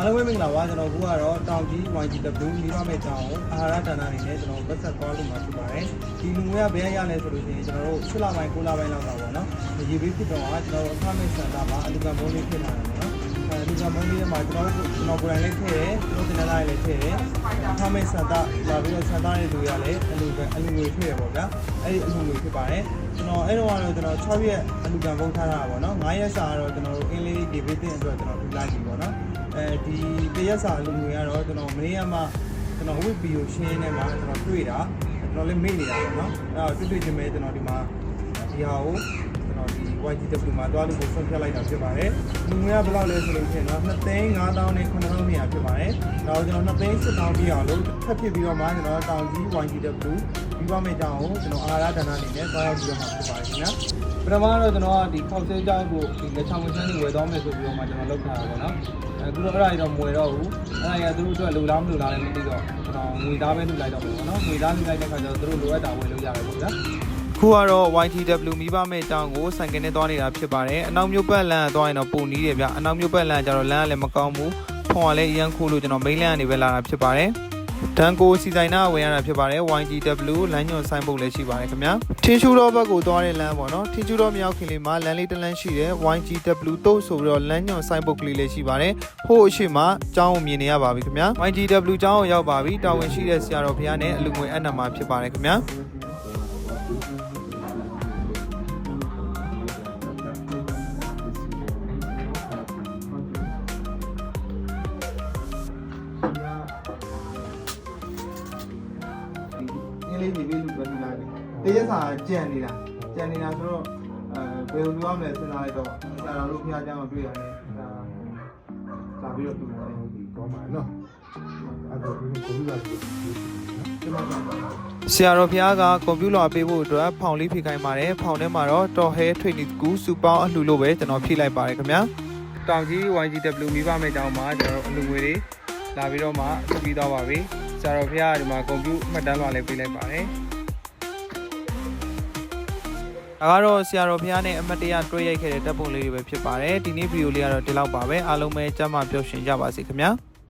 အားလုံးပဲမင်္ဂလာပါကျွန်တော်ကကတော့တောင်ကြီး YGW မိဘမဲ့တောင်ကိုအာဟာရဌာနအနေနဲ့ကျွန်တော်ပတ်သက်သွားလို့မှာဖြစ်ပါတယ်ဒီလူငွေကဘယ်ရရလဲဆိုလို့ရှိရင်ကျွန်တော်တို့6လပိုင်း9လပိုင်းလောက်တာပေါ့နော်ရေဘေးဖြစ်တော့ကကျွန်တော်တို့အခမဲ့စံတာမှာအလူကံဘုံလေးဖြစ်လာတယ်ပေါ့နော် အဲဒီကံဘုံလေးမှာကျွန်တော်တို့ကျွန်တော်ကိုယ်တိုင်လေးထည့်တယ်ကျွန်တော်တင်လာလေးထည့်တယ်အခမဲ့စံတာလာပြီးတော့စံတာတဲ့လူရလည်းအလူကံအလူငွေထည့်ရပေါ့ဗျာအဲ့ဒီအလူငွေဖြစ်ပါတယ်ကျွန်တော်အဲ့တော့ကတော့ကျွန်တော်6ရက်အလူကံဘုံထားတာပေါ့နော်9ရက်စာကတော့ကျွန်တော်တို့အင်းလေးဒီဘေးတင်အတွက်ကျွန်တော်ပြလိုက်ပြီပေါ့နော်အဲဒီတရက်စာလူငွေကတော့ကျွန်တော်မနေ့ကမှကျွန်တော်ဝစ်ဗီဒီယိုရှင်းနေမှာကျွန်တော်တွေ့တာကျွန်တော်လည်းမေ့နေတာပေါ့နော်အဲ့တော့တွေ့တွေ့ချင်းပဲကျွန်တော်ဒီမှာဒီဟာကို ကျွန်တော်ဒီ YGW မှာတွားလို့ကိုဆုံးဖြတ်လိုက်တာဖြစ်ပါတယ်လူငွေကဘယ်လောက်လဲဆိုလို့ရှိရင်တော့2သိန်း5000နဲ့9000နေရဖြစ်ပါတယ်ဒါတော့ကျွန်တော်2သိန်း7000ပြည့်အောင်လို့ထပ်ဖြစ်ပြီးတော့မှကျွန်တော်တောင်ကြီး YGW ပြီးပါမယ့်ကြောင်းကိုကျွန်တော်အာရဒဏ္ဍာနေနဲ့တွားရောက်ပြီးတော့မှဖြစ်ပါတယ်ခင်ဗျာပထမတော့ကျွန်တော်ကဒီခောက်ဆဲကြောင်းကိုဒီလက်ချောင်းမချမ်းတွေဝယ်သွားမယ်ဆိုပြီးတော့မှကျွန်တော်လုပ်ထားတာပေါ့နော်အဲသူတို့အဲ့ဒါကြီးတော့မွေတော့ဘူးအဲ့ဒါကြီးကသူတို့အတွက်လိုလားမလိုလားလည်းမသိတော့ကျွန်တော်ငွေသားပဲလှူလိုက်တော့မယ်ပေါ့နော်ငွေသားလှူလိုက်တဲ့ခါကျတော့သူတို့လိုအပ်တာဝယ်လို့ရတယ်ပေါ့ဗျာ ခုကတော့ YTW မိဘမဲ့တောင်းကိုဆိုင်ကနေသွားနေတာဖြစ်ပါတယ်အနောက်မြို့ပတ်လမ်းကသွားရင်တော့ပုံနီးတယ်ဗျအနောက်မြို့ပတ်လမ်းကျတော့လမ်းကလည်းမကောင်းဘူးဖုန်းကလည်းအရန်ခိုးလို့ကျွန်တော်မိန်းလမ်းကနေပဲလာတာဖြစ်ပါတယ်တန်ကိုစီဆိုင်နာဝင်ရတာဖြစ်ပါတယ် YGW လမ်းညွန်ဆိုင်ပုတ်လည်းရှိပါတယ်ခင်ဗျာထင်းချူတော့ဘက်ကိုသွားတဲ့လမ်းပေါ့နော်ထင်းချူတော့မရောက်ခင်လေးမှာလမ်းလေးတစ်လမ်းရှိတယ် YGW တုတ်ဆိုပြီးတော့လမ်းညွန်ဆိုင်ပုတ်ကလေးလည်းရှိပါတယ်ဟိုအရှိမကျောင်းကိုမြင်နေရပါပြီခင်ဗျာ YGW ကျောင်းကိုရောက်ပါပြီတာဝန်ရှိတဲ့ဆရာတော်ဘုရားနဲ့အလူငွေအနံမှာဖြစ်ပါတယ်ခင်ဗျာ အင်းလေးဒီလေးလူပဲလူလိုက်တယ်။တရက်စာကြံနေတာကြံနေတာဆိုတော့အဲဘယ်လိုလုပ်ရမလဲစဉ်းစားလိုက်တော့ဆရာတော်တို့ဖျားကြမှာတွေ့ရတယ်။ဒါလာပြီးတော့ပြတယ်ဒီကောင်းပါနော်အဲ့တော့ဒီကိုပြီးတာဒီကျွန်တော်ဆရာတော်ဖျားကကွန်ပျူတာပေးဖို့အတွက်ဖောင်လေးဖြည့်ခိုင်းပါတယ်။ဖောင်ထဲမှာတော့တော်ဟဲ training school စူပေါင်းအလှလို့ပဲကျွန်တော်ဖြည့်လိုက်ပါတယ်ခင်ဗျာ။တောင်ကြီး YGW မိဘမဲ့တောင်းမှာကျွန်တော်အလှငွေတွေ လာပြီးတော့မှထုတ်ပြီးသွားပါပြီ။ဆရာတော်ဖျားကဒီမှာကွန်ပျူမှတ်တမ်းပါလေးပေးလိုက်ပါတယ်။ဒါကတော့ဆရာတော်ဘုရားနဲ့အမတ်တရတွေ့ရိုက်ခဲ့တဲ့တပ်ပုံလေးတွေပဲဖြစ်ပါတယ်ဒီနေ့ဗီဒီယိုလေးကတော့ဒီလောက်ပါပဲအားလုံးပဲကြမ်းမှပျော်ရွှင်ကြပါစေခင်ဗျာ